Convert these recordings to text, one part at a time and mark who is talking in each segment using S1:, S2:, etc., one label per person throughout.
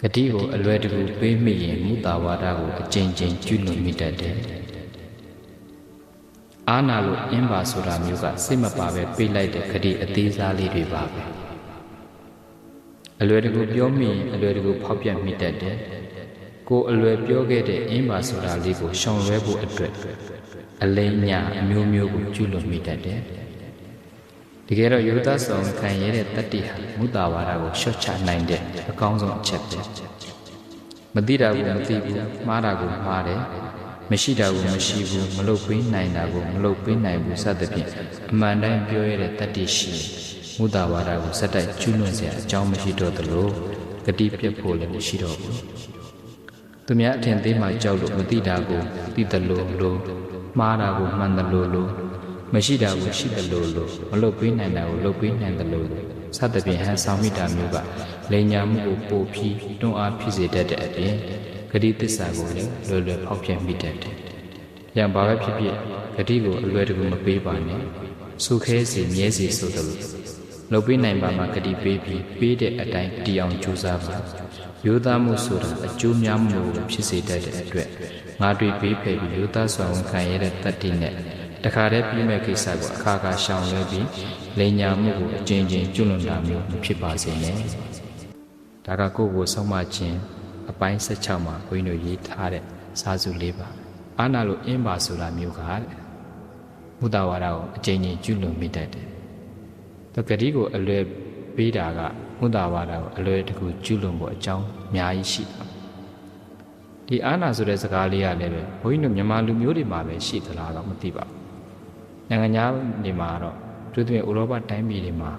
S1: ဂတိကိုအလွယ်တကူပေးမိရင်မူတာဝါဒကိုအကျဉ်းချင်းကျွလွန်မိတတ်တယ်အာနာလို့အင်းပါဆိုတာမျိုးကစိတ်မပါပဲပေးလိုက်တဲ့ဂတိအသေးစားလေးတွေပါပဲအလွယ်တကူပြောမိရင်အလွယ်တကူဖောက်ပြတ်မိတတ်တယ်ကိုအလွယ်ပြောခဲ့တဲ့အင်းပါဆိုတာလေးကိုရှောင်လွဲဖို့အတွက်အလိမ်ညာအမျိုးမျိုးကိုကျွလွန်မိတတ်တယ် တကယ်တော့ယောဂဆောင်ခံရတဲ့တတ္တိဟာမုတာဝါဒကိုရှော့ချနိုင်တဲ့အကောင်းဆုံးအချက်ပဲမသိတာကိုမသိဘူးမှားတာကိုမှားတယ်မရှိတာကိုမရှိဘူးမလုပ်ပေးနိုင်တာကိုမလုပ်ပေးနိုင်ဘူးစသဖြင့်အမှန်တိုင်းပြောရတဲ့တတ္တိရှိမုတာဝါဒကိုစက်တိုက်ကျူးလွန်စရာအကြောင်းမရှိတော့သလိုဂတိပြတ်ဖို့လည်းမရှိတော့ဘူးသူများအထင်သေးမှကြောက်လို့မသိတာကိုသိတယ်လို့လို့မှားတာကိုမှန်တယ်လို့လို့ မရှိတာကိုရှိတယ်လို့လို့မလုပ်ပေးနိုင်တာကိုလုပ်ပေးနိုင်တယ်လို့လို့စသဖြင့်ဟန်ဆောင်မိတာမျိုးကလိန်ညာမှုကိုပိုပြီးတွန်းအားဖြစ်စေတတ်တဲ့အပြင်ဂတိသစ္စာကိုလည်းလွယ်လွယ်ဖောက်ပြမိတတ်တယ်။ရံပါပဲဖြစ်ဖြစ်ဂတိကိုအလွယ်တကူမပေးပါနဲ့။စုခဲစီမြဲစီဆိုတယ်လို့လုပ်ပေးနိုင်ပါမှဂတိပေးပြီးပေးတဲ့အတိုင်းတည်အောင်ကြိုးစားပါ။ရိုးသားမှုဆိုတာအကျိုးများမှုကိုဖြစ်စေတတ်တဲ့အတွက်ငါတွေ့ပေးဖယ်ပြီးရိုးသားစွာဝန်ခံရတဲ့တတ္တိနဲ့ တခါတည်းပြီးမဲ့ကိစ္စကိုအခါခါရှောင်လွဲပြီးလိန်ညာမှုကိုအကျဉ်းချင်းကျွလွန်တာမျိုးမဖြစ်ပါစေနဲ့ဒါကကိုယ့်ကိုဆုံးမခြင်းအပိုင်း16မှာဘုန်းကြီးတို့ရေးထားတဲ့စာစုလေးပါအာနာလို့အင်းပါဆိုတာမျိုးကတဲ့မုဒ္ဒဝါဒကိုအကျဉ်းချင်းကျွလွန်မိတတ်တယ်တကတိကိုအလွယ်ပေးတာကမုဒ္ဒဝါဒကိုအလွယ်တကူကျွလွန်ဖို့အကြောင်းအများကြီးရှိတယ်ဒီအာနာဆိုတဲ့စကားလေးကလည်းပဲဘုန်းကြီးတို့မြန်မာလူမျိုးတွေမှာပဲရှိသလားတော့မသိပါဘူး နိုင်ငံခြားတွေမှာတော့သူတို့ဥရောပတိုင်းပြည်တွေမှာ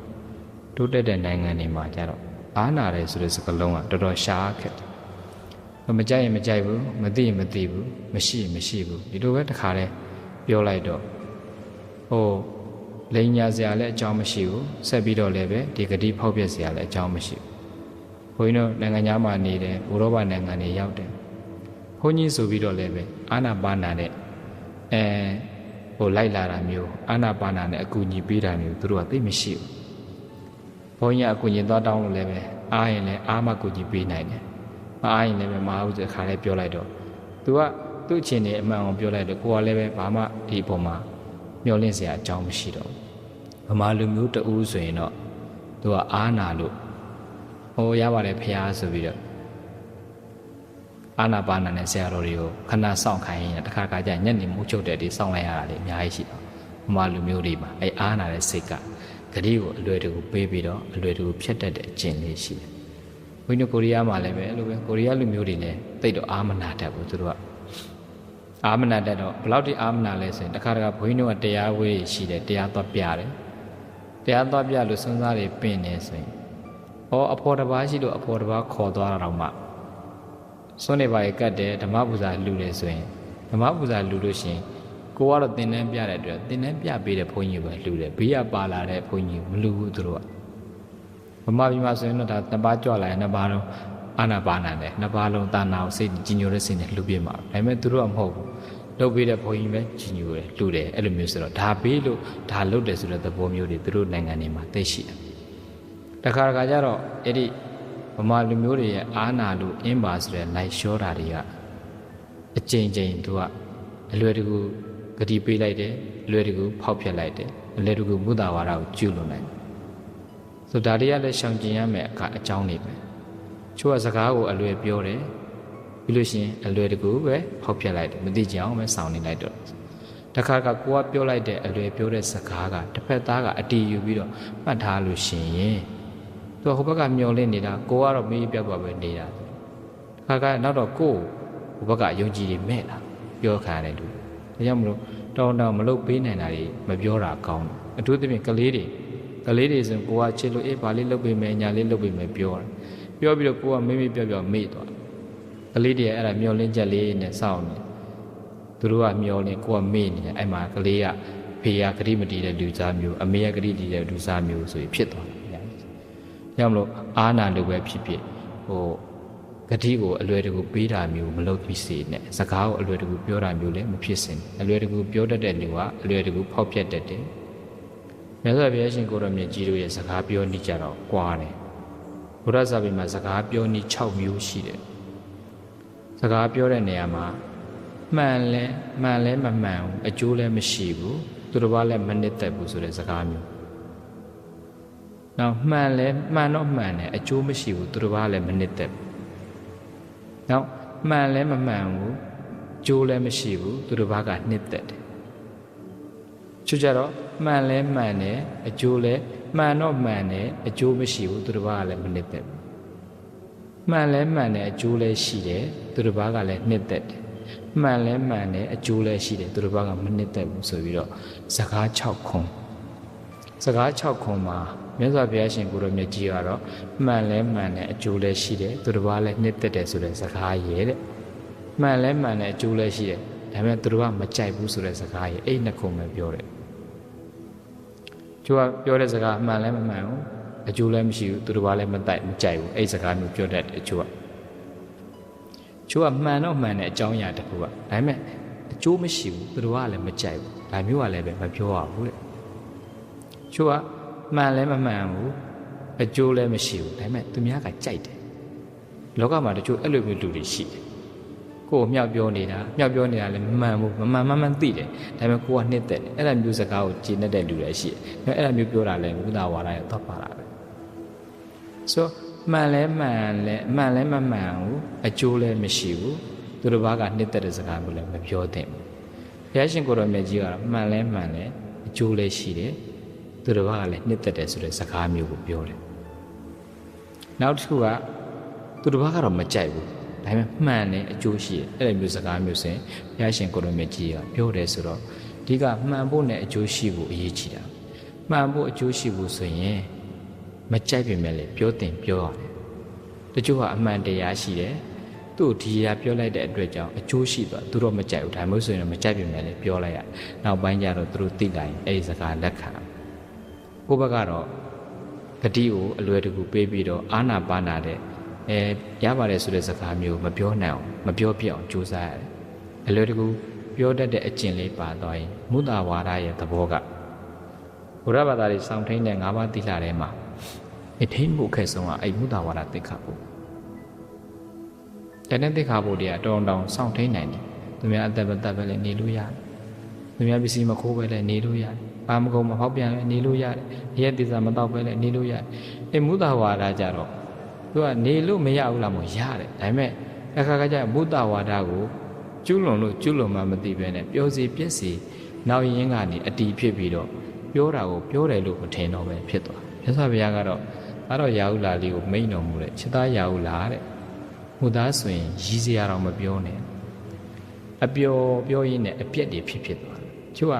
S1: တိုးတက်တဲ့နိုင်ငံတွေမှာကျတော့အာနာတယ်ဆိုတဲ့စကားလုံးကတော်တော်ရှားခက်တယ်မကြိုက်ရင်မကြိုက်ဘူးမသိရင်မသိဘူးမရှိရင်မရှိဘူးဒီလိုပဲတခါတည်းပြောလိုက်တော့ဟိုလိန်ညာစရာလည်းအကြောင်းမရှိဘူးဆက်ပြီးတော့လည်းပဲဒီဂတိဖောက်ပြက်စရာလည်းအကြောင်းမရှိဘူးဘုန်းကြီးတို့နိုင်ငံခြားမှာနေတယ်ဥရောပနိုင်ငံတွေရောက်တယ်ဘုန်းကြီးဆိုပြီးတော့လည်းပဲအာနာပါနာတဲ့အဲ ဟိုလိုက်လာတာမျိုးအာနာပါနာနဲ့အကူအညီပေးတာမျိုးသူတို့ကသိမရှိဘူးဘုန်းကြီးအကူအညီသွားတောင်းလို့လည်းပဲအားရင်လည်းအားမကူညီပေးနိုင်တယ်မအားရင်လည်းပဲမအားဘူးဆိုခါလေးပြောလိုက်တော့သူကသူ့အချင်းနေအမှန်အောင်ပြောလိုက်တော့ကိုကလည်းပဲဘာမှဒီအပေါ်မှာမျောလင့်စရာအကြောင်းမရှိတော့ဘူးဗမာလူမျိုးတူးဆိုရင်တော့သူကအားနာလို့ဟိုရပါတယ်ဖះဆိုပြီးတော့ အာနာပါနာနဲ့ဆရာတော်တွေကိုခဏစောင့်ခိုင်းရင်တခါခါကျညနေမိုးချုပ်တဲ့ဒီစောင့်လိုက်ရတာလေအများကြီးရှိတော့ဘမလူမျိုးတွေမှာအဲအာနာတဲ့စိတ်ကဂတိကိုအလွယ်တကူပေးပြီးတော့အလွယ်တကူဖြတ်တတ်တဲ့အကျင့်လေးရှိတယ်။ဘုန်းကြီးကိုရီးယားမှာလည်းပဲအဲ့လိုပဲကိုရီးယားလူမျိုးတွေလည်းတိတ်တော့အာမနာတတ်ဘူးသူတို့ကအာမနာတတ်တော့ဘယ်လောက်ထိအာမနာလဲဆိုရင်တခါတခါဘုန်းကြီးတို့ကတရားဝေးရှိတယ်တရားသွားပြတယ်။တရားသွားပြလို့စဉ်းစားတွေပင့်နေဆိုရင်ဟောအဖော်တစ်ပါးရှိလို့အဖော်တစ်ပါးခေါ်သွားတာတော့မှ စွန့်နေပါရဲ့ကတ်တယ်ဓမ္မပူဇာလူတယ်ဆိုရင်ဓမ္မပူဇာလူလို့ရှိရင်ကိုကတော့တင်တန်းပြတဲ့အတွက်တင်တန်းပြပေးတဲ့ဘုန်းကြီးပဲလူတယ်ဘေးကပါလာတဲ့ဘုန်းကြီးမလူဘူးသူတို့ကဗမာပြည်မှာဆိုရင်တော့ဒါနှစ်ပါးကြွလာရင်နှစ်ပါးလုံးအာနာပါနာတယ်နှစ်ပါးလုံးတာနာကိုစိတ်ကြီးညိုတဲ့စိတ်နဲ့လူပြမှာဒါပေမဲ့သူတို့ကမဟုတ်ဘူးလုပ်ပေးတဲ့ဘုန်းကြီးပဲကြီးညိုတယ်လူတယ်အဲ့လိုမျိုးဆိုတော့ဒါပေးလို့ဒါလုပ်တယ်ဆိုတဲ့သဘောမျိုးတွေသူတို့နိုင်ငံတွေမှာသိရှိတယ်တခါတခါကျတော့အဲ့ဒီဗ မာလူမျိုးတွေရဲ့အာနာလို့အင်းပါဆိုတဲ့လိုက်လျှောတာတွေကအကြိမ်ကြိမ်သူကအလွယ်တကူဂတိပေးလိုက်တယ်အလွယ်တကူဖောက်ဖျက်လိုက်တယ်အလွယ်တကူမုဒ္ဒဝါဒကိုကျူးလွန်လိုက်တယ်ဆိုဒါတွေကလည်းရှောင်ကျင်ရမယ်အခါအကြောင်းတွေပဲချို့ကစကားကိုအလွယ်ပြောတယ်ပြီးလို့ရှိရင်အလွယ်တကူပဲဖောက်ဖျက်လိုက်တယ်မသိကြအောင်ပဲစောင့်နေလိုက်တော့တခါကကိုကပြောလိုက်တဲ့အလွယ်ပြောတဲ့စကားကတစ်ဖက်သားကအတီးယူပြီးတော့မှတ်ထားလို့ရှိရင် သူကဟိုဘက်ကမျောလင့်နေတာကိုကတော့မေးပြောက်သွားပဲနေတာခါကနောက်တော့ကိုဟိုဘက်ကယုံကြည်နေမဲ့လာပြောခံရတယ်လူဒါကြောင့်မလို့တောင်းတောင်းမလုပ်ပေးနိုင်တာတွေမပြောတာကောင်းတယ်အထူးသဖြင့်ကလေးတွေကလေးတွေဆိုကိုကချစ်လို့အေးဘာလေးလုပ်ပေးမယ်ညာလေးလုပ်ပေးမယ်ပြောတယ်ပြောပြီးတော့ကိုကမေးမေးပြောပြောမေ့သွားကလေးတွေအဲ့ဒါမျောလင့်ချက်လေးနဲ့စောင့်နေသူတို့ကမျောလင့်ကိုကမေ့နေတယ်အဲ့မှာကလေးကဖေကဂရိမတီးတဲ့လူစားမျိုးအမေကဂရိတီးတဲ့လူစားမျိုးဆိုရင်ဖြစ်သွားတယ် ကြောင့်မလို့အာနာလိုပဲဖြစ်ဖြစ်ဟိုဂတိကိုအလွယ်တကူပေးတာမျိုးမလုပ်ပြီးစေနဲ့စကားကိုအလွယ်တကူပြောတာမျိုးလည်းမဖြစ်စင်အလွယ်တကူပြောတတ်တဲ့လူကအလွယ်တကူဖောက်ပြတ်တတ်တယ်မြတ်စွာဘုရားရှင်ကိုရောမြတ်ကြီးတို့ရဲ့စကားပြောနေကြတော့ကွာတယ်ဘုရားစာပေမှာစကားပြောနည်း6မျိုးရှိတယ်စကားပြောတဲ့နေရာမှာမှန်လဲမှန်လဲမမှန်ဘူးအကျိုးလည်းမရှိဘူးသူတစ်ပါးလည်းမနစ်သက်ဘူးဆိုတဲ့စကားမျိုး နောက်မှန်လဲမှန်တော့မှန်တယ်အကျိုးမရှိဘူးသူတစ်ပါးလည်းမနစ်သက်ဘူးနောက်မှန်လဲမမှန်ဘူးကျိုးလည်းမရှိဘူးသူတစ်ပါးကနှစ်သက်တယ်ချွတ်ကြတော့မှန်လဲမှန်တယ်အကျိုးလည်းမှန်တော့မှန်တယ်အကျိုးမရှိဘူးသူတစ်ပါးကလည်းမနှစ်သက်ဘူးမှန်လဲမှန်တယ်အကျိုးလည်းရှိတယ်သူတစ်ပါးကလည်းနှစ်သက်တယ်မှန်လဲမှန်တယ်အကျိုးလည်းရှိတယ်သူတစ်ပါးကမနှစ်သက်ဘူးဆိုပြီးတော့စကား6ခွန်စကား6ခွန်မှာ မြတ်စွာဘုရားရှင်ကိုရောမြတ်ကြီးကတော့မှန်လဲမှန်တယ်အကျိုးလည်းရှိတယ်သူတစ်ပါးလည်းနှစ်သက်တယ်ဆိုတဲ့စကားရဲ့တဲ့မှန်လဲမှန်တယ်အကျိုးလည်းရှိတယ်ဒါပေမဲ့သူတို့ကမကြိုက်ဘူးဆိုတဲ့စကားရဲ့အဲ့နှစ်ခုပဲပြောတယ်ကျိုးကပြောတဲ့စကားအမှန်လည်းမမှန်ဘူးအကျိုးလည်းမရှိဘူးသူတို့ကလည်းမတိုက်မကြိုက်ဘူးအဲ့စကားမျိုးပြောတတ်တယ်အကျိုးကကျိုးကမှန်တော့မှန်တဲ့အကြောင်းအရာတစ်ခုကဒါပေမဲ့အကျိုးမရှိဘူးသူတို့ကလည်းမကြိုက်ဘူးဒါမျိုးကလည်းပဲမပြောရဘူးတဲ့ကျိုးက မှန်လည်းမမှန်ဘူးအကျိုးလည်းမရှိဘူးဒါပေမဲ့သူများကကြိုက်တယ်လောကမှာတချို့အဲ့လိုမျိုးလူတွေရှိတယ်ကိုယ်မြောက်ပြောနေတာမြောက်ပြောနေတာလည်းမမှန်ဘူးမမှန်မှန်မှန်သိတယ်ဒါပေမဲ့ကိုကနှစ်သက်တယ်အဲ့ဒါမျိုးစကားကိုကြည်နေတဲ့လူတွေရှိတယ်အဲ့ဒါမျိုးပြောတာလည်းဘုဒ္ဓဝါဒရဲ့တော့ပါတာပဲဆိုမှန်လဲမှန်လဲမှန်လဲမမှန်ဘူးအကျိုးလည်းမရှိဘူးသူတို့ဘာကနှစ်သက်တဲ့စကားမျိုးလည်းမပြောသင့်ဘူးဘုရားရှင်ကိုရောမြတ်ကြီးကတော့မှန်လဲမှန်လဲအကျိုးလည်းရှိတယ် သူတို့ဘာကလည်းနှစ်သက်တယ်ဆိုတဲ့စကားမျိုးကိုပြောတယ်နောက်တစ်ခုကသူတို့ဘာကတော့မကြိုက်ဘူးဒါပေမဲ့မှန်တယ်အကျိုးရှိတယ်အဲ့လိုမျိုးစကားမျိုးစင်ဘုရားရှင်ကိုရမြတ်ကြီးကပြောတယ်ဆိုတော့ဒီကမှန်ဖို့နဲ့အကျိုးရှိဖို့အရေးကြီးတာမှန်ဖို့အကျိုးရှိဖို့ဆိုရင်မကြိုက်ပေမဲ့လည်းပြောတင်ပြောရတယ်တချို့ကအမှန်တရားရှိတယ်သူ့ဒီရာပြောလိုက်တဲ့အတွက်ကြောင့်အကျိုးရှိသွားသူတော့မကြိုက်ဘူးဒါမျိုးဆိုရင်မကြိုက်ပေမဲ့လည်းပြောလိုက်ရနောက်ပိုင်းကျတော့သူတို့သိလိုက်အဲ့ဒီစကားလက်ခံ ကိုဘက်ကတော့ဂတိကိုအလွယ်တကူပေးပြီးတော့အာနာပါနာတဲ့အဲရပါတယ်ဆိုတဲ့စကားမျိုးမပြောနိုင်အောင်မပြောပြအောင်ကြိုးစားရတယ်အလွယ်တကူပြောတတ်တဲ့အကျင့်လေးပါသွားရင်မုဒ္ဒဝါဒရဲ့သဘောကဘုရားဘာသာတွေစောင့်ထိန်တဲ့၅ပါးသီလထဲမှာအထိန်မှုခက်ဆုံးကအဲ့မုဒ္ဒဝါဒသိက္ခာပုတနေ့သိက္ခာပုတွေကတောင်းတောင်းစောင့်ထိန်နိုင်တယ်သူများအသက်ပဲတက်ပဲလည်းနေလို့ရတယ်သူများပစ္စည်းမခိုးပဲလည်းနေလို့ရတယ် ဘာမကုန်မဖောက်ပြန်လည်းနေလို့ရတယ်ရဲတိစာမတော့ပဲလည်းနေလို့ရတယ်အဲ့မုဒ္ဒဝါဒကြတော့သူကနေလို့မရဘူးလားမို့ရတယ်ဒါပေမဲ့အခါခါကျဘုဒ္ဓဝါဒကိုကျွလွန်လို့ကျွလွန်မှမသိပဲနဲ့ပြောစီပြက်စီနောက်ရင်းကနေအတီးဖြစ်ပြီးတော့ပြောတာကိုပြောတယ်လို့မထင်တော့ပဲဖြစ်သွားမြတ်စွာဘုရားကတော့ဒါတော့ရာဟုလာလေးကိုမိန်တော်မူတဲ့ချစ်သားရာဟုလာတဲ့ဟိုသားဆိုရင်ရည်စရာတော့မပြောနဲ့အပျော်ပြောရင်းနဲ့အပြက်တွေဖြစ်ဖြစ်သွားတယ်ချို့က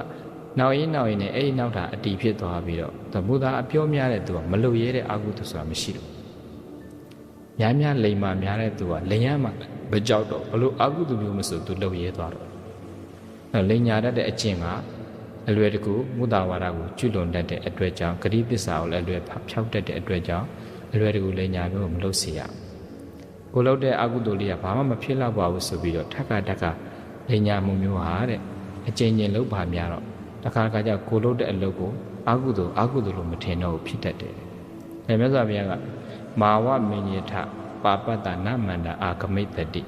S1: နောက်ရင်နောက်ရင်နဲ့အဲ့ဒီနောက်တာအတီးဖြစ်သွားပြီးတော့ဘုရားအပြောများတဲ့သူကမလုံရဲတဲ့အာဟုတုဆိုတာမရှိတော့များများလိမ်မာများတဲ့သူကလိမ်ရမှမကြောက်တော့ဘလို့အကုသိုလ်မျိုးမဆိုသူလှုပ်ရဲသွားတော့အဲလိမ်ညာတတ်တဲ့အကျင့်ကအလွယ်တကူမုဒ္ဒဝါဒကိုကျွလွန်တတ်တဲ့အတွက်ကြောင့်ဂရိပစ္စာကိုလည်းအလွယ်ဖြောက်တတ်တဲ့အတွက်ကြောင့်အလွယ်တကူလိမ်ညာမျိုးကိုမလုပ်စေရကိုလုပ်တဲ့အကုသိုလ်လေးကဘာမှမဖြစ်တော့ပါဘူးဆိုပြီးတော့ထက်ကတက်ကလိမ်ညာမှုမျိုးဟာတဲ့အကျဉ်းချင်းလုပ်ပါများတော့ တခါတခါကျကိုလုပ်တဲ့အလုပ်ကိုအကုသိုလ်အကုသိုလ်လို့မထင်တော့ဘူးဖြစ်တတ်တယ်။အဲမြတ်စွာဘုရားကမာဝမင်းညထပါပတ္တနမန္တအာဂမိတတိ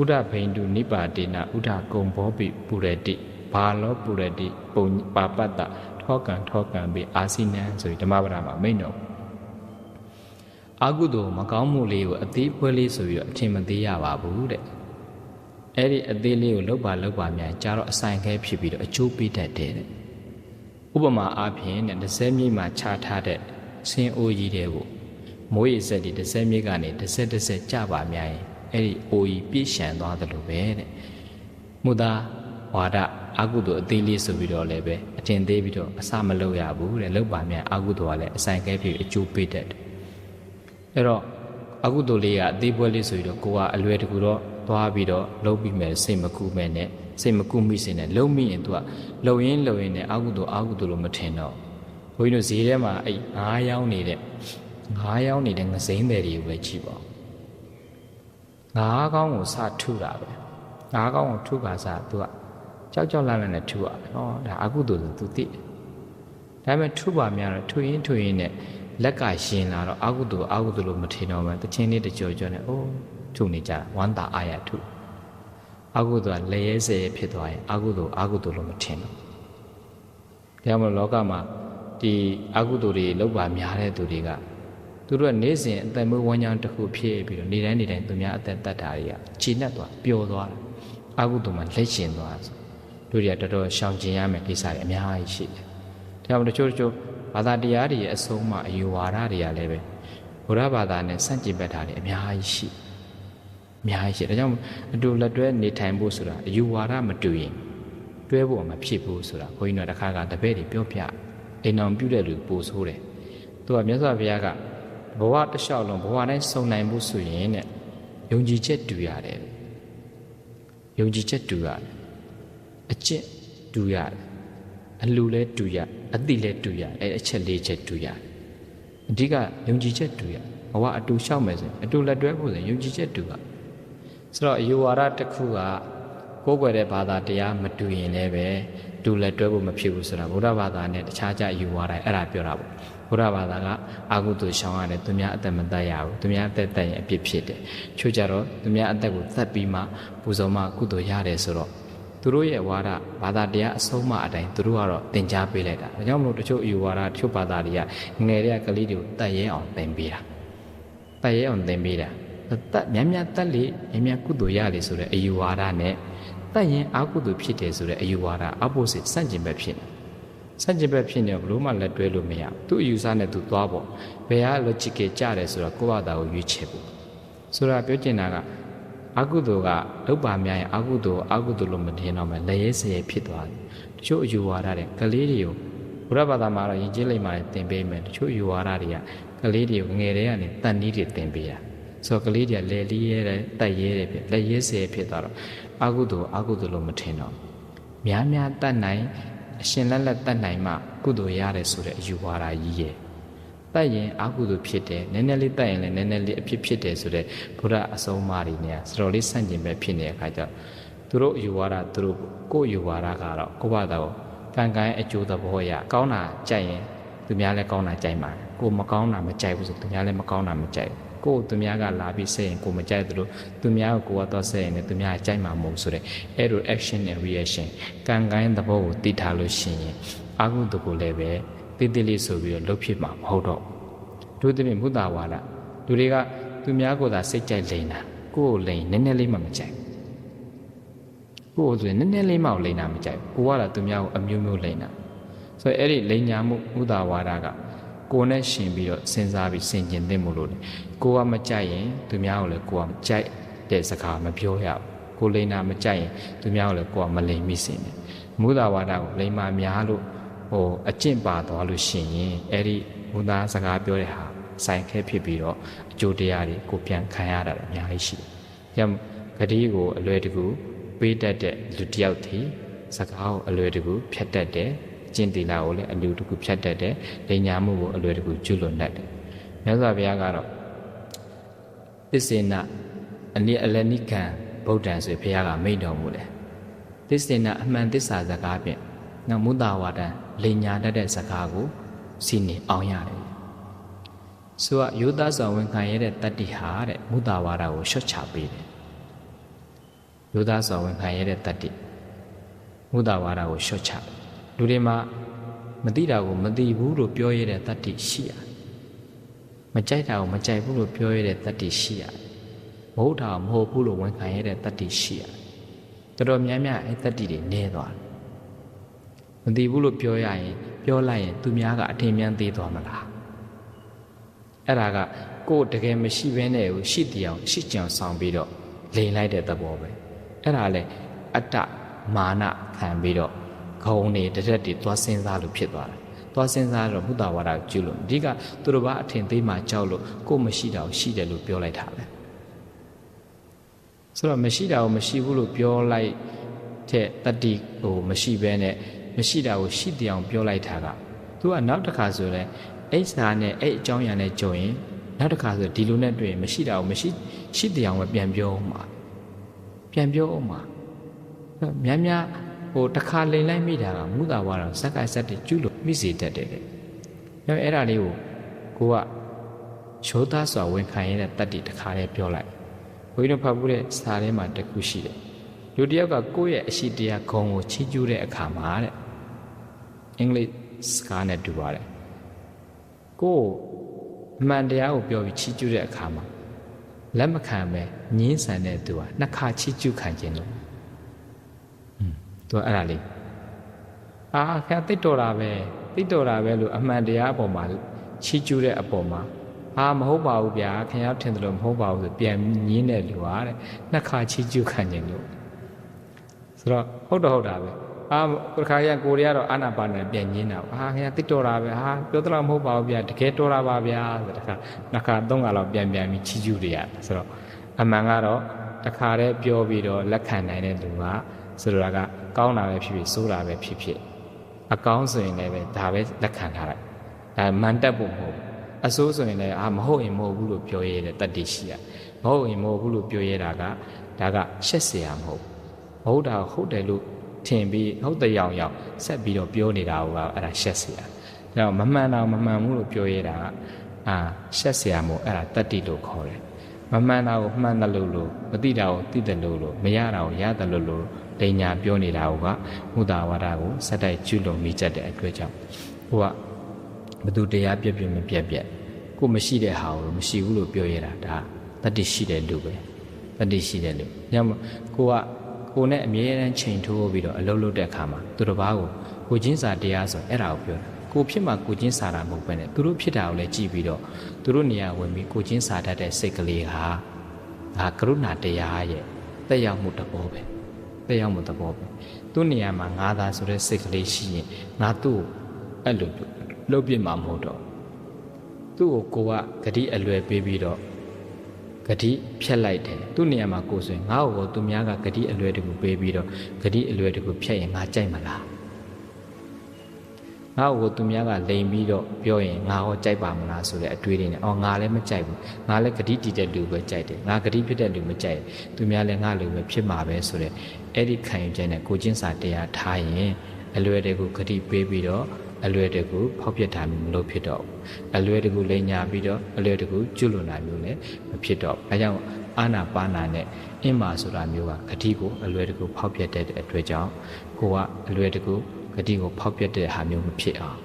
S1: ဥဒဘိန္ဒုနိပါတိနဥဒကုံဘောပိပုရတိဘာလောပုရတိပုံပါပတ္တထောကံထောကံပိအာစိနံဆိုပြီးဓမ္မပဒမှာမိန့်တော်အာကုသိုလ်မကောင်းမှုလေးကိုအသေးဖွဲလေးဆိုပြီးတော့အထင်မသေးရပါဘူးတဲ့ အဲ့ဒီအသေးလေးကိုလောက်ပါလောက်ပါများကြာတော့အဆိုင်ခဲဖြစ်ပြီးတော့အကျိုးပေးတတ်တယ်တဲ့ဥပမာအားဖြင့်တဲ့တစ်စဲမြိတ်မှာခြားထားတဲ့ဆင်းအိုးကြီးတွေကိုမိုးရေစက်တွေတစ်စက်မြစ်ကနေတစ်စက်တစ်စက်ကြပါများရင်အဲ့ဒီအိုကြီးပြည့်ရှံသွားတယ်လို့ပဲတဲ့မူသားဝါဒအာကုသိုလ်အသေးလေးဆိုပြီးတော့လည်းပဲအထင်သေးပြီးတော့အစမလုပ်ရဘူးတဲ့လောက်ပါများအာကုသိုလ်ကလည်းအဆိုင်ကဲဖြစ်အကျိုးပေးတတ်တယ်အဲ့တော့အာကုသိုလ်လေးကအသေးပွဲလေးဆိုပြီးတော့ကိုကအလွယ်တကူတော့ သွားပြီးတော့လုံးပြီးမယ်စိတ်မကူမဲ့နဲ့စိတ်မကူမိစေနဲ့လုံးမိရင် तू ကလုံရင်းလုံရင်းနဲ့အာကုသိုလ်အာကုသိုလ်လို့မထင်တော့ဘုန်းကြီးတို့ဈေးထဲမှာအဲ့ငားရောင်းနေတဲ့ငားရောင်းနေတဲ့ငစိမ့်တယ်တွေကိုပဲကြည့်ပါငားကောင်းကိုစထုတာပဲငားကောင်းကိုထုပါစား तू ကကြောက်ကြောက်လန့်လန့်နဲ့ထုရတယ်ဟောဒါအကုသိုလ်ဆို तू သိတယ်ဒါပေမဲ့ထုပါများတော့ထုရင်းထုရင်းနဲ့ လက်ကရှင်လာတော့အာဟုတုအာဟုတုလို့မထင်တော့မှတချင်းလေးတကြောကြောနဲ့အိုး ထုတ်နေကြတာဝမ်းသာအာရထုအာဟုတုကလည်းရဲစေဖြစ်သွားရင်အာဟုတုအာဟုတုလို့မထင်တော့ဒါမှမဟုတ်လောကမှာဒီအာဟုတုတွေလောက်ပါများတဲ့သူတွေကသူတို့ကနေ့စဉ်အသက်မွေးဝမ်းကြောင်းတစ်ခုဖြစ်ပြီးတော့နေ့တိုင်းနေ့တိုင်းသူများအသက်တတ်တာတွေကခြေနဲ့သွားပျော်သွားတာအာဟုတုမှာလက်ရှင်သွားဆိုတို့တွေကတော်တော်ရှောင်ကျင်ရမယ့်ကိစ္စတွေအများကြီးရှိတယ်ဒါကြောင့်တချို့တချို့ဘာသာတရားတွေရဲ့အဆုံးအမအယူဝါဒတွေကလည်းပဲဘုရားဘာသာနဲ့ဆန့်ကျင်ဘက်တာတွေအများကြီးရှိ အများကြီးရှိဒါကြောင့်အတူလက်တွဲနေထိုင်ဖို့ဆိုတာအယူဝါဒမတူရင်တွဲဖို့မဖြစ်ဘူးဆိုတာဘုန်းကြီးတို့တစ်ခါကတပည့်တွေပြောပြအိမ်အောင်ပြုတဲ့လူပို့ဆိုးတယ်သူကမြတ်စွာဘုရားကဘဝတစ်လျှောက်လုံးဘဝတိုင်းစုံနိုင်ဖို့ဆိုရင်တဲ့ယုံကြည်ချက်တူရတယ်ယုံကြည်ချက်တူရတယ်အကျင့်တူရတယ်အလူလဲတူရအတိလဲတူရအဲအချက်လေးချက်တူရအဓိကယုံကြည်ချက်တူရဘဝအတူလျှောက်မယ်ဆိုရင်အတူလက်တွဲဖို့ဆိုရင်ယုံကြည်ချက်တူရ ဆိုတော့အယူဝါဒတစ်ခုကကိုယ်ွယ်တဲ့ဘာသာတရားမတူရင်လည်းပဲတူလက်တွဲဖို့မဖြစ်ဘူးဆိုတာဗုဒ္ဓဘာသာနဲ့တခြားကြအယူဝါဒအဲ့ဒါပြောတာပေါ့ဘုရားဘာသာကအာဟုတုရှောင်းရတယ်သူများအသက်မတတ်ရဘူးသူများအသက်တတ်ရင်အပြစ်ဖြစ်တယ်ချို့ကြတော့သူများအသက်ကိုသတ်ပြီးမှပူဇော်မှကုသိုလ်ရတယ်ဆိုတော့သူတို့ရဲ့ဝါဒဘာသာတရားအဆုံးအမအတိုင်းသူတို့ကတော့သင်ကြားပေးလိုက်တာဒါကြောင့်မလို့တချို့အယူဝါဒတချို့ဘာသာတွေကငယ်တဲ့ကလေးတွေကိုတတ်ရဲအောင်သင်ပေးတာတတ်ရဲအောင်သင်ပေးတာ တတ်များများတတ်လေများများကုသိုလ်ရလေဆိုတဲ့အယူဝါဒနဲ့တတ်ရင်အာကုသိုလ်ဖြစ်တယ်ဆိုတဲ့အယူဝါဒ opposite ဆန့်ကျင်ဘက်ဖြစ်နေဆန့်ကျင်ဘက်ဖြစ်နေဘလို့မှလက်တွဲလို့မရဘူးသူ့အယူဆနဲ့သူသွားပေါ့ဘယ်ဟာ logical ကြတယ်ဆိုတော့ကိုယ့်ဘာသာကိုရွေးချယ်ဖို့ဆိုတာပြောချင်တာကအကုသိုလ်ကလောက်ပါများရင်အကုသိုလ်အကုသိုလ်လို့မထင်တော့မှလက်ရဲစရဲဖြစ်သွားတယ်တချို့အယူဝါဒတွေကလေးတွေကိုဘုရားဘာသာမှာတော့ယဉ်ကျေးလိမ္မာတွေသင်ပေးမယ်တချို့အယူဝါဒတွေကကလေးတွေကိုငယ်တဲ့ကနေတန်နီးတွေသင်ပေးတာ ဆိုတော့ကလေးတွေကလဲလီးရဲတယ်တက်ရဲတယ်ဖြစ်လက်ရဲစရဲဖြစ်သွားတော့အကုသိုလ်အကုသိုလ်လို့မထင်တော့များများတတ်နိုင်အရှင်လက်လက်တတ်နိုင်မှကုသိုလ်ရတယ်ဆိုတဲ့အယူဝါဒကြီးရဲ့တတ်ရင်အကုသိုလ်ဖြစ်တယ်နည်းနည်းလေးတတ်ရင်လည်းနည်းနည်းလေးအဖြစ်ဖြစ်တယ်ဆိုတဲ့ဘုရားအဆုံးအမတွေเนี่ยစတော်လေးဆန့်ကျင်ပဲဖြစ်နေတဲ့အခါကျတော့သူတို့ယူဝါဒသူတို့ကိုယ့်ယူဝါဒကတော့ကိုယ့်ဘာသာကိုကံကံအကျိုးသဘောရကောင်းတာကြိုက်ရင်သူများလည်းကောင်းတာကြိုက်ပါတယ်ကိုမကောင်းတာမကြိုက်ဘူးဆိုသူများလည်းမကောင်းတာမကြိုက် ကိုယ်သူများကလာပြီးဆက်ရင်ကိုမကြိုက်သလိုသူများကိုကိုကတော့ဆက်ရင်လည်းသူများကြိုက်မှာမဟုတ်ဆိုတဲ့အဲ့လို action and reaction ကံကံသဘောကိုသိထားလို့ရှိရင်အာဟုတုကိုလည်းပဲတိတိလေးဆိုပြီးတော့လှုပ်ဖြစ်မှာမဟုတ်တော့တို့သဖြင့်မုဒ္ဒဝါဒလူတွေကသူများကိုသာစိတ်ကြိုက်လိန်တာကိုယ်ကိုလိန်နည်းနည်းလေးမှမကြိုက်ကိုယ်ကိုဆိုရင်နည်းနည်းလေးမှလိန်တာမကြိုက်ကိုကတော့သူများကိုအမျိုးမျိုးလိန်တာဆိုတော့အဲ့ဒီလိန်ညာမှုမုဒ္ဒဝါဒက ကိုယ်နဲ့ရှင်ပြီးတော့စဉ်းစားပြီးဆင်ကျင်သင့်မို့လို့လေကိုကမကြိုက်ရင်သူများကိုလည်းကိုကမကြိုက်တဲ့စကားမပြောရဘူးကိုလိန်တာမကြိုက်ရင်သူများကိုလည်းကိုကမလိန်မိစင်တယ်မုဒ္ဒဝါဒကိုလိန်မာများလို့ဟိုအကျင့်ပါသွားလို့ရှိရင်အဲ့ဒီမုဒ္ဒစကားပြောတဲ့ဟာဆိုင်ခဲဖြစ်ပြီးတော့အကျိုးတရားတွေကိုပြန်ခံရတာအများကြီးရှိတယ်။ကြောင့်ဂတိကိုအလွယ်တကူပေးတတ်တဲ့လူတစ်ယောက်ဒီစကားကိုအလွယ်တကူဖြတ်တတ်တယ်။ ကျင့်တီလာကိုလည်းအလွယ်တကူဖြတ်တတ်တယ်။လိညာမှုကိုအလွယ်တကူကျွလွန်တတ်တယ်။မြတ်စွာဘုရားကတော့သစ္စေနအနိအလနိကံဗုဒ္ဓံဆိုဘုရားကမိန့်တော်မူတယ်။သစ္စေနအမှန်သစ္စာစကားဖြင့်နောက်မုဒ္ဒဝါဒံလိညာတတ်တဲ့စကားကိုစီနေအောင်ရတယ်ဆိုတော့ယောသားဆောင်ဝန်ခံရတဲ့တတ္တိဟာတဲ့မုဒ္ဒဝါဒကိုရှော့ချပေးတယ်ယောသားဆောင်ဝန်ခံရတဲ့တတ္တိမုဒ္ဒဝါဒကိုရှော့ချ လူတွေမှာမသိတာကိုမသိဘူးလို့ပြောရတဲ့တတ္တိရှိရတယ်မကြိုက်တာကိုမကြိုက်ဘူးလို့ပြောရတဲ့တတ္တိရှိရတယ်မဟုတ်တာမဟုတ်ဘူးလို့ဝန်ခံရတဲ့တတ္တိရှိရတယ်တော်တော်များများအဲတတ္တိတွေနည်းသွားတယ်မသိဘူးလို့ပြောရရင် ပြောလိုက်ရင် သူများကအထင်မြန်းသေးသွားမလားအဲ့ဒါကကိုယ်တကယ်မရှိဘဲနဲ့ကိုရှိတရားရှိကြံဆောင်ပြီးတော့လိန်လိုက်တဲ့သဘောပဲအဲ့ဒါလေအတ္တမာနခံပြီးတော့ ခေါင်းနေတရက်တွေသွားစဉ်းစားလို့ဖြစ်သွားတယ်သွားစဉ်းစားတော့ဘုဒ္ဓဝါဒကိုကျူးလို့အဓိကသူတို့ဘာအထင်သေးမှကြောက်လို့ကိုယ်မရှိတာကိုရှိတယ်လို့ပြောလိုက်တာပဲဆိုတော့မရှိတာကိုမရှိဘူးလို့ပြောလိုက်တဲ့တတိဟိုမရှိဘဲနဲ့မရှိတာကိုရှိတရားပြောလိုက်တာကသူကနောက်တစ်ခါဆိုလဲအဲ့စာနဲ့အဲ့အကြောင်းအရာနဲ့ကြုံရင်နောက်တစ်ခါဆိုဒီလိုနဲ့တွေ့ရင်မရှိတာကိုမရှိရှိတရားပဲပြန်ပြောအောင်ပါပြန်ပြောအောင်ပါများများ ဟိုတစ်ခါလိန်လိုက်မိတာကမုသာဝါတော့ဇက်ကဇက်တွေကျุလို့မိစေတတ်တယ်တဲ့။အဲအဲ့ဒါလေးကိုကိုကရိုးသားစွာဝန်ခံရတဲ့တတ္တိတစ်ခါတည်းပြောလိုက်ဘုန်းကြီးတို့ဖတ်ဖို့တဲ့စာထဲမှာတစ်ခုရှိတယ်လူတစ်ယောက်ကကိုယ့်ရဲ့အရှိတရားဂုံကိုချီးကျူးတဲ့အခါမှာတဲ့အင်္ဂလိပ်စကားနဲ့တူပါတယ်ကိုယ်အမှန်တရားကိုပြောပြီးချီးကျူးတဲ့အခါမှာလက်မခံပဲညင်းဆန်တဲ့သူကနှစ်ခါချီးကျူးခံခြင်းလို့อืม သူကအဲ့ဒါလေးအာခင်ဗျတိတ်တော်တာပဲတိတ်တော်တာပဲလို့အမှန်တရားအပေါ်မှာချီးကျူးတဲ့အပေါ်မှာအာမဟုတ်ပါဘူးဗျာခင်ဗျားထင်တယ်လို့မဟုတ်ပါဘူးဆိုပြန်ညင်းတဲ့လူဟာတဲ့နှစ်ခါချီးကျူးခံခြင်းလို့ဆိုတော့ဟုတ်တော့ဟုတ်တာပဲအာကိုခါရကိုရီးယားတော့အာနာပါနဲ့ပြန်ညင်းတာအာခင်ဗျာတိတ်တော်တာပဲဟာပြောသလားမဟုတ်ပါဘူးဗျာတကယ်တော်တာပါဗျာဆိုတခါနှစ်ခါသုံးခါလောက်ပြန်ပြန်ပြီးချီးကျူးတွေရတယ်ဆိုတော့အမှန်ကတော့တခါတည်းပြောပြီးတော့လက်ခံနိုင်တဲ့လူက ဆိုလိုတာကကောင်းတာပဲဖြစ်ဖြစ်ဆိုးတာပဲဖြစ်ဖြစ်အကောင်းဆိုရင်လည်းပဲဒါပဲလက်ခံထားလိုက်ဒါမန်တက်ဖို့မဟုတ်ဘူးအဆိုးဆိုရင်လည်းအာမဟုတ်ရင်မဟုတ်ဘူးလို့ပြောရတဲ့တတ်တည်ရှိရမဟုတ်ရင်မဟုတ်ဘူးလို့ပြောရတာကဒါကရှက်เสียမဟုတ်မဟုတ်တာဟုတ်တယ်လို့ထင်ပြီးဟုတ်တဲ့ရောင်ရောင်ဆက်ပြီးတော့ပြောနေတာကအဲ့ဒါရှက်เสียဒါတော့မမှန်တာမမှန်ဘူးလို့ပြောရတာကအာရှက်เสียမို့အဲ့ဒါတတ်တည်လို့ခေါ်တယ်မမှန်တာကိုမှန်တယ်လို့လို့မသိတာကိုသိတယ်လို့လို့မရတာကိုရတယ်လို့လို့ လိညာပြောနေတာကမုဒ္ဒဝါဒကိုစက်တိုက်ကျွလုံမိချက်တဲ့အတွက်ကြောင့်ဟိုကဘသူတရားပြက်ပြက်မပြက်ပြက်ကိုမရှိတဲ့ဟာကိုမရှိဘူးလို့ပြောရတာဒါတတ္တိရှိတဲ့လူပဲတတ္တိရှိတဲ့လူညမကိုကကိုနဲ့အမြဲတမ်းချိန်ထိုးပြီးတော့အလုပ်လုပ်တဲ့အခါမှာသူတစ်ပါးကိုကိုချင်းစာတရားဆိုအဲ့ဒါကိုပြောတာကိုဖြစ်မှာကိုချင်းစာတာမဟုတ်ဘဲနဲ့သူတို့ဖြစ်တာကိုလည်းကြည့်ပြီးတော့သူတို့နေရာဝင်ပြီးကိုချင်းစာတတ်တဲ့စိတ်ကလေးဟာဒါကရုဏာတရားရဲ့တက်ရောက်မှုတဘောပဲ တက်ရောက်မှုတဘောပဲသူ့နေရာမှာငါသာဆိုတဲ့စိတ်ကလေးရှိရင်ငါသူ့ကိုအဲ့လိုလုပ်ပြမှာမဟုတ်တော့သူ့ကိုကိုကဂတိအလွယ်ပေးပြီးတော့ဂတိဖြတ်လိုက်တယ်သူ့နေရာမှာကိုဆိုရင်ငါ့ကိုသူများကဂတိအလွယ်တကူပေးပြီးတော့ဂတိအလွယ်တကူဖြတ်ရင်ငါကြိုက်မလား ငါ့ကိုသူများကလိန်ပြီးတော့ပြောရင်ငါဟောကြိုက်ပါမလားဆိုတဲ့အတွေးတွေနဲ့အော်ငါလည်းမကြိုက်ဘူးငါလည်းဂတိတည်တဲ့လူပဲကြိုက်တယ်ငါဂတိဖြစ်တဲ့လူမကြိုက်သူများလည်းငါလူပဲဖြစ်မှာပဲဆိုတဲ့အဲ့ဒီခံယူချက်နဲ့ကိုချင်းစာတရားထားရင်အလွယ်တကူဂတိပေးပြီးတော့အလွယ်တကူဖောက်ပြတာမျိုးမလုပ်ဖြစ်တော့ဘူးအလွယ်တကူလိန်ညာပြီးတော့အလွယ်တကူကျွလွန်တာမျိုးလည်းမဖြစ်တော့အဲကြောင့်အာနာပါနာနဲ့အင်းမာဆိုတာမျိုးကဂတိကိုအလွယ်တကူဖောက်ပြတဲ့အတွက်ကြောင့်ကိုကအလွယ်တကူ ဂတိကိုဖောက်ပြတဲ့ဟာမျိုးမဖြစ်အောင်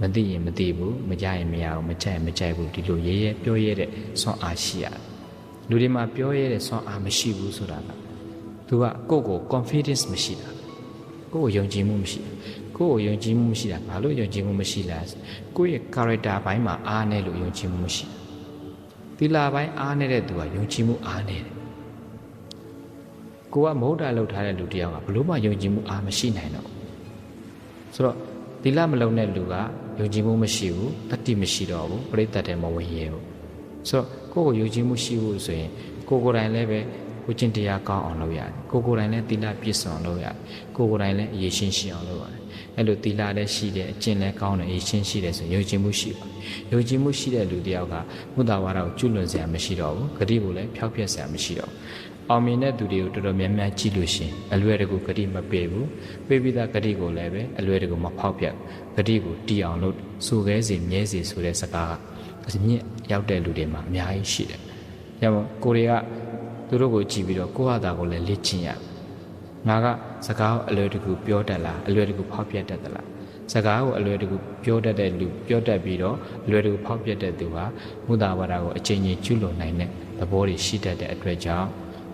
S1: မသိရင်မသိဘူးမကြရင်မရဘူးမကြရင်မကြိုက်ဘူးဒီလိုရဲရဲပြောရဲတဲ့ဆွမ်းအားရှိရတယ်လူတွေမှာပြောရဲတဲ့ဆွမ်းအားမရှိဘူးဆိုတာကသူကကိုယ့်ကို confidence မရှိတာကိုယ့်ကိုယုံကြည်မှုမရှိကိုယ့်ကိုယုံကြည်မှုမရှိတာဘာလို့ယုံကြည်မှုမရှိလဲကိုယ့်ရဲ့ character ဘိုင်းမှာအားနေလို့ယုံကြည်မှုမရှိသီလာဘိုင်းအားနေတဲ့သူကယုံကြည်မှုအားနေတယ်ကိုကမဟုတ်တာလုပ်ထားတဲ့လူတယောက်ကဘလို့မှယုံကြည်မှုအားမရှိနိုင်တော့ ဆိုတော့သီလမလုံးတဲ့လူကယုံကြည်မှုမရှိဘူးတတိမရှိတော့ဘူးပြိတ္တတဲ့မဝင်ရဘူးဆိုတော့ကိုယ့်ကိုယုံကြည်မှုရှိဖို့ဆိုရင်ကိုကိုယ်တိုင်လည်းပဲကိုကျင့်တရားကောင်းအောင်လုပ်ရတယ်ကိုကိုယ်တိုင်လည်းသီလပြည့်စုံအောင်လုပ်ရတယ်ကိုကိုယ်တိုင်လည်းအရေးရှင်းရှိအောင်လုပ်ရတယ်အဲ့လိုသီလလည်းရှိတယ်အကျင့်လည်းကောင်းတယ်အရေးရှင်းရှိတယ်ဆိုရင်ယုံကြည်မှုရှိပါယုံကြည်မှုရှိတဲ့လူတယောက်ကမုဒ္ဒဝါဒကိုကျွလွန်စရာမရှိတော့ဘူးဂတိကိုလည်းဖျောက်ဖျက်စရာမရှိတော့ဘူး အောင်မြင်တဲ့သူတွေကိုတော်တော်များများကြည့်လို့ရှင်အလွယ်တကူဂတိမပေးဘူးပေးပြီးသားဂတိကိုလည်းပဲအလွယ်တကူမဖောက်ပြတ်ဂတိကိုတီအောင်လို့စိုးခဲစီမြဲစီဆိုတဲ့စကားကအမြင့်ရောက်တဲ့လူတွေမှာအများကြီးရှိတယ်။ဒါကြောင့်ကိုတွေကသူတို့ကိုကြည့်ပြီးတော့ကိုယ့်ဟာတာကိုလည်းလေ့ကျင့်ရငါကစကားကိုအလွယ်တကူပြောတတ်လားအလွယ်တကူဖောက်ပြတ်တတ်သလားစကားကိုအလွယ်တကူပြောတတ်တဲ့လူပြောတတ်ပြီးတော့အလွယ်တကူဖောက်ပြတ်တဲ့သူဟာမုဒ္ဒဝါဒကိုအချိန်ချင်းကျွလွန်နိုင်တဲ့သဘောတွေရှိတတ်တဲ့အတွက်ကြောင့်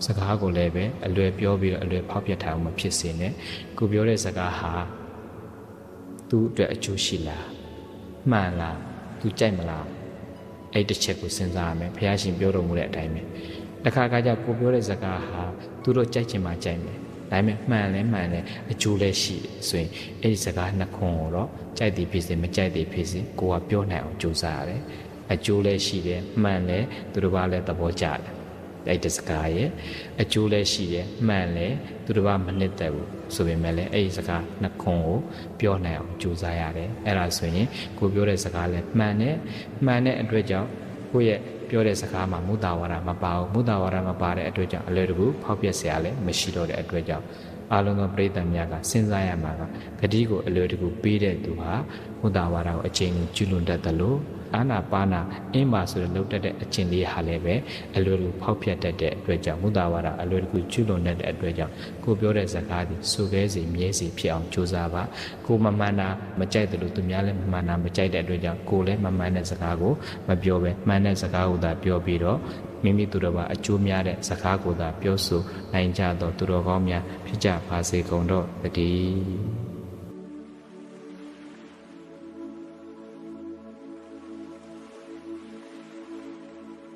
S1: စကားကိုလည်းပဲအလွယ်ပြောပြီးတော့အလွယ်ဖောက်ပြတ်ထားအောင်မဖြစ်စေနဲ့ကိုပြောတဲ့စကားဟာသူ့အတွက်အကျိုးရှိလားမှန်လားသူကြိုက်မလားအဲ့တစ်ချက်ကိုစဉ်းစားရမယ်ဘုရားရှင်ပြောတော်မူတဲ့အတိုင်းပဲတခါခါကျကိုပြောတဲ့စကားဟာသူတို့ကြိုက်ချင်မှကြိုက်မယ်ဒါပေမဲ့မှန်လဲမှန်လဲအကျိုးလည်းရှိတယ်ဆိုရင်အဲ့ဒီစကားနှစ်ခွန်းကိုတော့ကြိုက်သည်ဖြစ်စေမကြိုက်သည်ဖြစ်စေကိုကပြောနိုင်အောင်ကြိုးစားရတယ်အကျိုးလည်းရှိတယ်မှန်လဲသူတို့ဘာလဲသဘောကျတယ် အဲ့ဒီစကားရဲ့အကျိုးလည်းရှိတယ်မှန်လည်းသူတစ်ပါးမနစ်သက်ဘူးဆိုပေမဲ့လည်းအဲ့ဒီစကားနှခွန်ကိုပြောနိုင်အောင်ကြိုးစားရတယ်အဲ့ဒါဆိုရင်ကိုပြောတဲ့စကားလည်းမှန်တယ်မှန်တဲ့အတွက်ကြောင့်ကိုယ့်ရဲ့ပြောတဲ့စကားမှာမုသာဝါဒမပါဘူးမုသာဝါဒမပါတဲ့အတွက်ကြောင့်အလွယ်တကူဖောက်ပြက်စရာလည်းမရှိတော့တဲ့အတွက်ကြောင့်အလုံးစုံပြိတ္တများကစဉ်းစားရမှာကဂတိကိုအလွယ်တကူပေးတဲ့သူဟာမုသာဝါဒကိုအချိန်ကျူးလွန်တတ်တယ်လို့ အာနာပါနာအင်းပါဆိုတဲ့လောက်တတ်တဲ့အကျင့်လေးဟာလည်းပဲအလွယ်တကူဖောက်ဖျက်တတ်တဲ့အတွက်ကြောင့်မုဒ္ဒဝါဒအလွယ်တကူကျွလွန်တတ်တဲ့အတွက်ကြောင့်ကိုပြောတဲ့စကားဒီဆိုခဲစီမြဲစီဖြစ်အောင်ကြိုးစားပါကိုမမှန်တာမကြိုက်တယ်လို့သူများလည်းမမှန်တာမကြိုက်တဲ့အတွက်ကြောင့်ကိုလည်းမမှန်တဲ့စကားကိုမပြောဘဲမှန်တဲ့စကားကိုသာပြောပြီးတော့မိမိသူတော်ဘာအကျိုးများတဲ့စကားကိုသာပြောဆိုနိုင်ကြတော့သူတော်ကောင်းများဖြစ်ကြပါစေကုန်တော့တည်း